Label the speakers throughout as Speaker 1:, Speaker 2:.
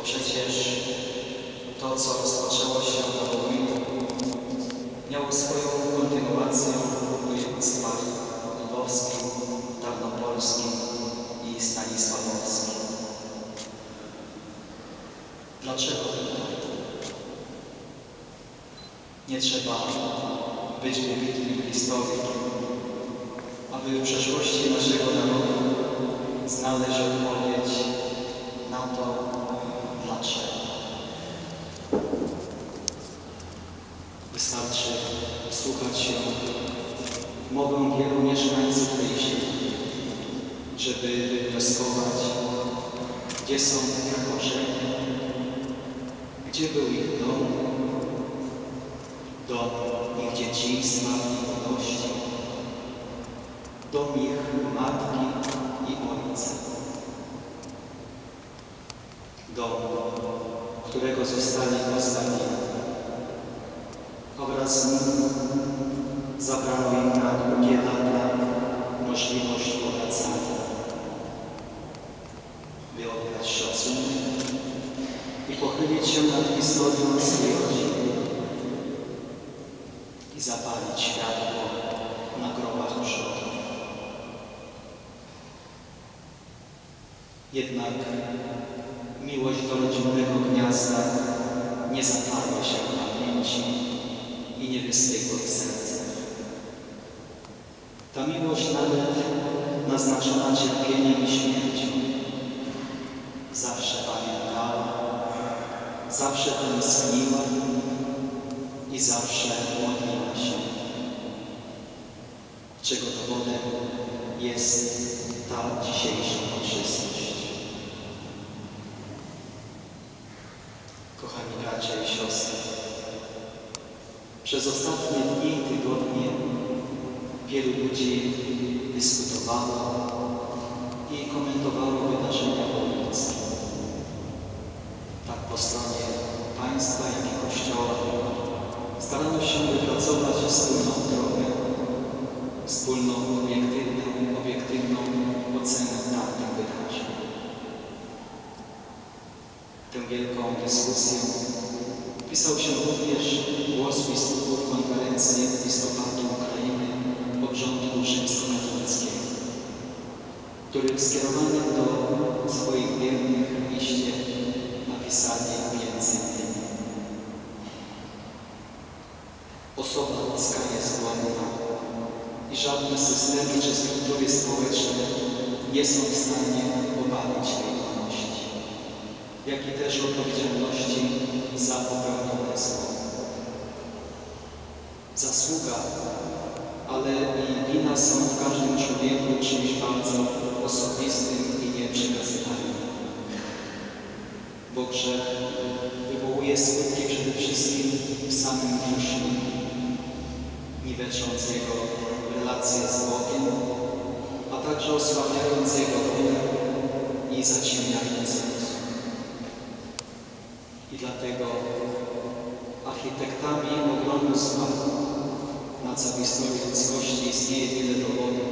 Speaker 1: Bo przecież to, co rozpoczęło się na Wołyniu, miało swoją kontynuację w województwach lwowskim, tarnopolskim i stanisławowskim. Dlaczego tutaj? Nie trzeba być wybitnym historykiem, aby w przeszłości naszego narodu znaleźć odpowiedź na to, dlaczego. Wystarczy wsłuchać się w mowę wielu mieszkańców tej ziemi, żeby wywnioskować, gdzie są ich korzenie, gdzie był ich dom, dom ich dzieciństwa i młodości, dom ich matki i ojca. Dom, którego zostali postawieni. Wraz z nim zabrano im na długie lata możliwość powracania, by oddać szacunek i pochylić się nad historią swojej rodziny i zapalić światło na grobach przodków. Jednak miłość do rodzinnego gniazda nie zatarła się w pamięci i nie wystygła w. Ta miłość nawet naznaczona cierpieniem i śmiercią zawsze pamiętała, zawsze tęskniła i zawsze modliła się. Czego dowodem jest ta dzisiejsza uroczystość. Bracia i siostry, przez ostatnie dni i tygodnie wielu ludzi dyskutowało i komentowało wydarzenia wołyńskie. Tak po stronie państwa, jak i Kościoła starano się wypracować wspólną drogę, wspólną wpisał się również głos biskupów konferencji episkopatu Ukrainy obrządku rzymskokatolickiego, który w skierowanym do swoich wiernych liście napisali między innymi. Osoba ludzka jest błędna i żadne systemy czy struktury społeczne nie są w stanie obalić tej wolności, jak i też odpowiedzialności za popełnione zło. Zasługa, ale i wina są w każdym człowieku czymś bardzo osobistym i nieprzekazywalnym. Bo grzech wywołuje skutki przede wszystkim w samym grzeszniku, niwecząc jego relacje z Bogiem, a także osłabiając jego wolę i zaciemniając rozum. Dlatego architektami obrony zła, na historii ludzkości istnieje wiele dowodów,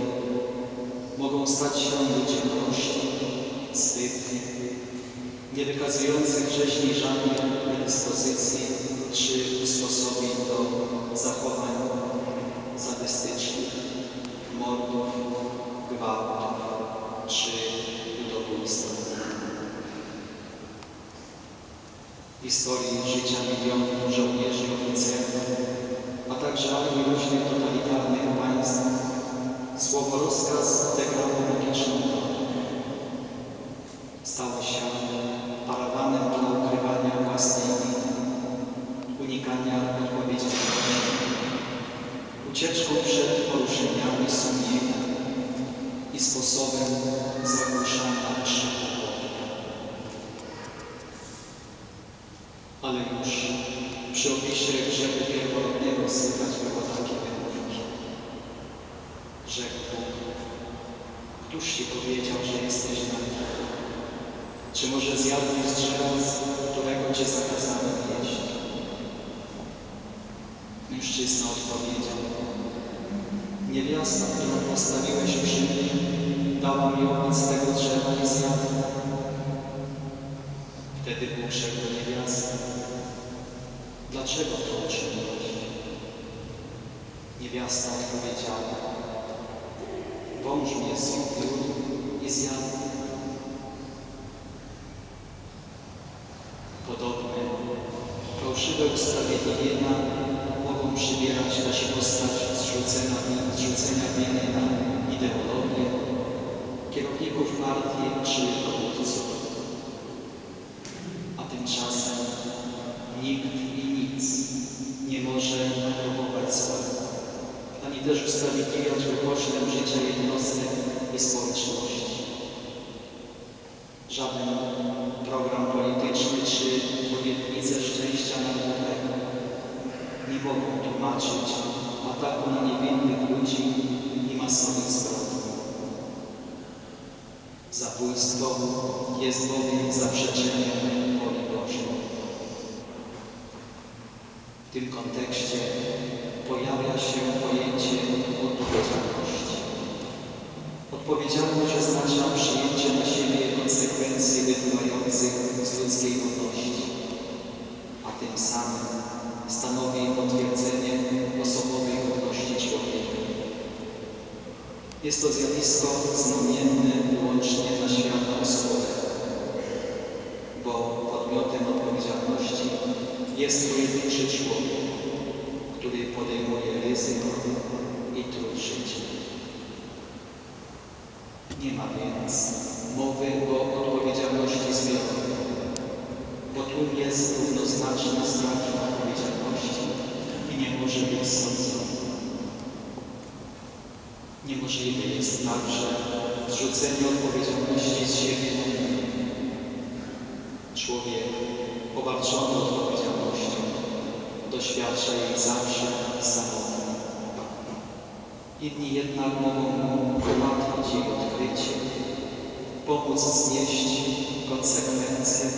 Speaker 1: mogą stać się ludzie prości, zwykli, nie wykazujący wcześniej żadnych predyspozycji czy usposobień do zachowań historii życia milionów żołnierzy i oficerów, a także armii różnych totalitarnych państw, słowo rozkaz odegrało logiczną rolę. Stało się parawanem dla ukrywania własnej winy, unikania odpowiedzialności, ucieczką przed poruszeniami sumienia i sposobem Mężczyzna odpowiedział, niewiasta, którą postawiłeś przy mnie, dała mi owoc tego drzewa i zjadłem. Wtedy Bóg rzekł do niewiasty, dlaczego to uczyniłeś? Niewiasta odpowiedziała, wąż mnie zgubił i zjadł. Podobne fałszywe usprawiedliwienia mogą przybierać też postać zrzucenia, zrzucenia winy na ideologię, kierowników partii czy dowódców. A tymczasem nikt i nic nie może aprobować złego, też usprawiedliwiać kosztem życia jednostek i społeczności. Żaden program polityczny czy obietnice szczęścia narodowego nie mogą tłumaczyć ataku na niewinnych ludzi i masowych zbrodni. Zabójstwo jest bowiem zaprzeczeniem W tym kontekście pojawia się pojęcie odpowiedzialności. Odpowiedzialność oznacza przyjęcie na siebie konsekwencji wypływających z ludzkiej wolności, a tym samym stanowi potwierdzenie osobowej godności człowieka. Jest to zjawisko znamienne wyłącznie dla świata osobowego, bo podmiotem odpowiedzialności jest pojedynczy człowiek, który podejmuje ryzyko i trud życia. Nie ma więc mowy o odpowiedzialności zbiorowej, bo tu jest równoznaczny z odpowiedzialności i nie może być sądzony. Niemożliwe jest także zrzucenie odpowiedzialności z siebie. Człowiek obarczony odpowiedzialnością doświadcza jej zawsze samotnie. Inni jednak mogą mu ułatwić jej odkrycie, pomóc znieść konsekwencje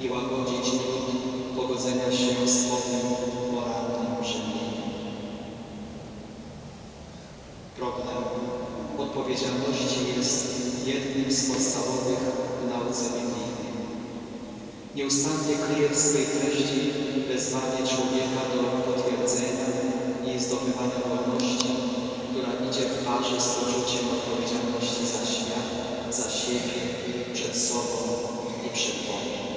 Speaker 1: i łagodzić trud Nieustannie kryje w swej treści wezwanie człowieka do potwierdzenia i zdobywania wolności, która idzie w parze z poczuciem odpowiedzialności za świat, za siebie, przed sobą i przed Bogiem.